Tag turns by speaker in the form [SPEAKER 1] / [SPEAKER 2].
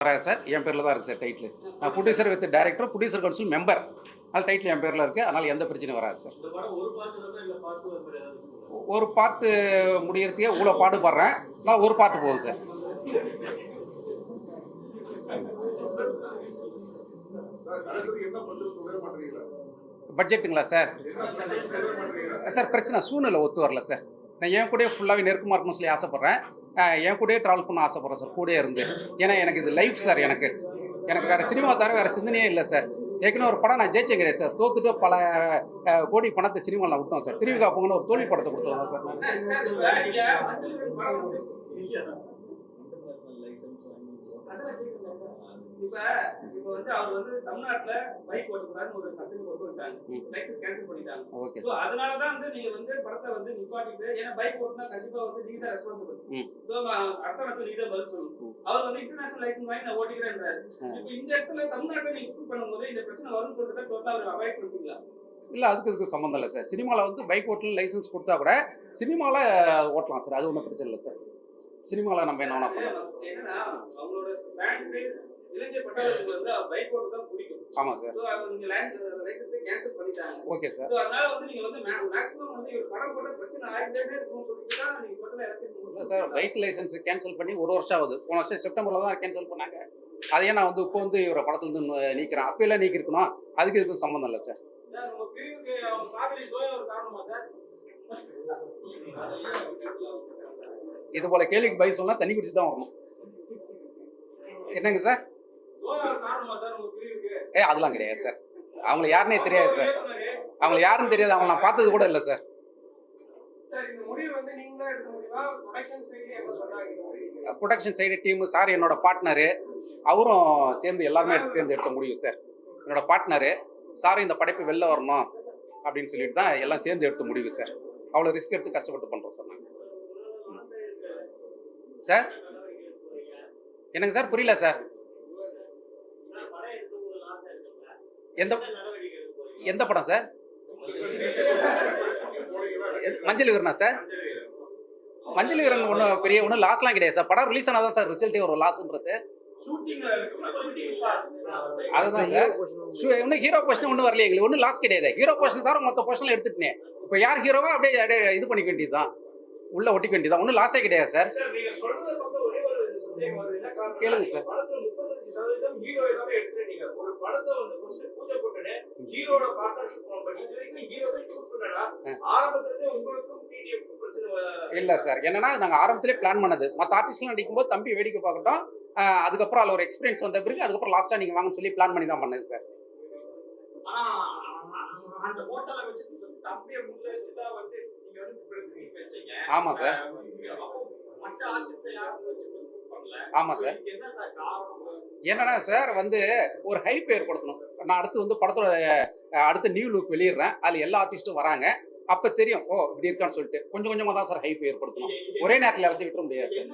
[SPEAKER 1] வராது சார். என் பேரில் தான் இருக்குது சார் டைட்டில் நான் producer with director producer council member அது டைட்டில் என் பேரில் இருக்குது அதனால் எந்த பிரச்சனையும் வராது சார்.
[SPEAKER 2] ஒரு பாட்டு பாட்டு
[SPEAKER 1] பாட்டு முடியறதுக்கே இவ்வளோ பாடுபடுறேன் நான் ஒரு பாட்டு போதும் சார்? பட்ஜெட்டுங்களா சார்? சார் பிரச்சனை சூழ்நிலை ஒத்து வரல சார். நான் என் கூடயே ஃபுல்லாகவே நெருக்கமாக இருக்கும்னு சொல்லி ஆசைப்பட்றேன். என் கூடயே ட்ராவல் பண்ண ஆசைப்பட்றேன் சார் கூடயே இருந்து. ஏன்னா எனக்கு இது லைஃப் சார் எனக்கு. எனக்கு வேறு சினிமா தவிர வேறு சிந்தனையே இல்லை சார் ஏற்கனவே ஒரு படம் நான் ஜெயிச்சேன் கிடையாது சார் தோத்துட்டு பல கோடி பணத்தை சினிமாவில் நான் விட்டோம் சார் திருவிகா போங்கன்னு ஒரு தோல்வி படத்தை கொடுத்தோம் சார்
[SPEAKER 2] வாங்கி
[SPEAKER 3] இப்ப வந்து அவர் வந்து தமிழ்நாட்டுல பைக் ஓட்டக்கூடாதுன்னு ஒரு சட்டம் கொண்டு. லைசன்ஸ் கேன்சல் பண்ணிட்டாங்க.
[SPEAKER 1] சார்
[SPEAKER 3] அதனாலதான் வந்து நீங்க வந்து படத்தை வந்து நிப்பாட்டிட்டு ஏன்னா பைக் ஓட்டினா கண்டிப்பா வந்து நீங்க தான் ரெஸ்பான்சிபிள் அரசாங்கத்துல நீங்க தான் பதில் சொல்லணும். அவர் வந்து இன்டர்நேஷனல் லைசன்ஸ் வாங்கி நான் ஓட்டிக்கிறேன்றாரு. இப்ப இந்த இடத்துல தமிழ்நாட்டுல நீங்க இஷ்யூ பண்ணும்போது இந்த பிரச்சனை வரும்னு சொல்லிட்டு டோட்டலா அவர் அவாய்ட் பண்ணிட்டீங்களா?
[SPEAKER 1] இல்லை அதுக்கு இதுக்கு சம்மந்தம் இல்லை சார் சினிமாவில் வந்து பைக் ஓட்டல் லைசன்ஸ் கொடுத்தா கூட சினிமாவில் ஓட்டலாம் சார் அது ஒன்றும் பிரச்சனை இல்லை சார் சினிமாவில் நம்ம என்ன வேணா பண்ணலாம் சார் ஆமாம் சார். Okay sir. இல்லை பைக் லைசன்ஸ் கேன்சல் பண்ணி ஒரு வருஷம் ஆகுது. போன வருஷம் செப்டம்பரில் தான் கேன்சல் பண்ணாங்க. அதையே நான் வந்து இப்போ வந்து இவரை படத்துலேருந்து நீக்கிறேன். அப்போல்லாம் நீக்கிருக்கணும். அதுக்கு இதுக்கு சம்மந்தம் இல்லை சார். இது போல கேள்விக்கு பதில் சொன்னா தண்ணி குடிச்சு தான் வரணும். என்னங்க சார்? ஏ அதெல்லாம் கிடையாது சார். அவங்கள யாருன்னே தெரியாது சார். அவங்கள யாருன்னு தெரியாது. அவங்கள நான் பார்த்தது கூட இல்லை சார்.
[SPEAKER 3] முடியுமா? ப்ரொடக்ஷன் சைடு என்ன சொன்னாங்க? இந்த முடிவு
[SPEAKER 1] ப்ரொடக்ஷன் சைடு டீம் சார் என்னோட பார்ட்னரு அவரும் சேர்ந்து எல்லாருமே எடுத்து சேர்ந்து எடுத்த முடிவு சார். என்னோட பார்ட்னரு சார் இந்த படைப்பு வெளில வரணும் அப்படின்னு சொல்லிட்டு தான் எல்லாம் சேர்ந்து எடுத்த முடிவு சார். அவ்வளோ ரிஸ்க் எடுத்து கஷ்டப்பட்டு பண்ணுறோம் சார் நாங்கள் சார்? என்னங்க சார்? புரியல சார். எந்த எந்த படம் சார்? மஞ்சள் வீரனா சார்? மஞ்சள் வீரன் ஒன்றும் பெரிய ஒன்றும் லாஸ்லாம் கிடையாது சார். படம் ரிலீஸ் ஆனால் தான் சார் ரிசல்ட்டே ஒரு லாஸ்ன்றது அதுதான் சார். இன்னும் ஹீரோ போர்ஷன் ஒன்றும் வரலையே எங்களுக்கு. ஒன்றும் லாஸ் கிடையாது. ஹீரோ போர்ஷன் தவிர மொத்த போர்ஷன்ல எடுத்துட்டேன். இப்போ யார் ஹீரோவோ அப்படியே அப்படியே இது பண்ணிக்க வேண்டியது தான் உள்ளே ஒட்டிக்க வேண்டியது தான் ஒன்றும் லாஸே கிடையாது சார்.
[SPEAKER 3] சந்தேகம் வருது என்ன காரணம்
[SPEAKER 1] கேளுங்க சார்.
[SPEAKER 3] படத்துல முப்பத்தஞ்சு சதவீதம் ஹீரோ எல்லாமே எடுத்துட்டீங்க ஒரு படத்தை வந்து ஃபர்ஸ்ட் பூஜை போட்டுட்டு ஹீரோட பார்ட்னர் ஷூட் பண்ணுவோம் பட் இது வரைக்கும் ஹீரோவே ஷூட் பண்ணனா ஆரம்பத்துல இருந்தே உங்களுக்கும் டிடிஎஃப் பிரச்சனை வ-
[SPEAKER 1] இல்லை சார். என்னன்னா நாங்கள் ஆரம்பத்திலே பிளான் பண்ணது. மற்ற ஆர்டிஸ்ட்லாம் நடிக்கும்போது தம்பி வேடிக்கை பார்க்கட்டும். அதுக்கப்புறம் அதில் ஒரு எக்ஸ்பீரியன்ஸ் வந்த பிறகு அதுக்கப்புறம் லாஸ்ட்டாக நீங்கள் வாங்கன்னு சொல்லி பிளான் பண்ணி தான் பண்ணது சார்.
[SPEAKER 2] நீங்க
[SPEAKER 1] ஆமாம் சார். ஆமா சார்.
[SPEAKER 2] சார்
[SPEAKER 1] என்னன்னா சார் வந்து ஒரு ஹைப் ஏற்படுத்தணும் நான் அடுத்து வந்து படத்தோட அடுத்த நியூ லுக் வெளியிடுறேன். அதுல எல்லா ஆர்டிஸ்ட்டும் வராங்க. அப்ப தெரியும் ஓ இப்படி இருக்கான்னு சொல்லிட்டு. கொஞ்சம் கொஞ்சமா தான் சார் ஹைப் ஏற்படுத்தணும் ஒரே நேரத்தில் இறந்து விட்டுற முடியாது சார்.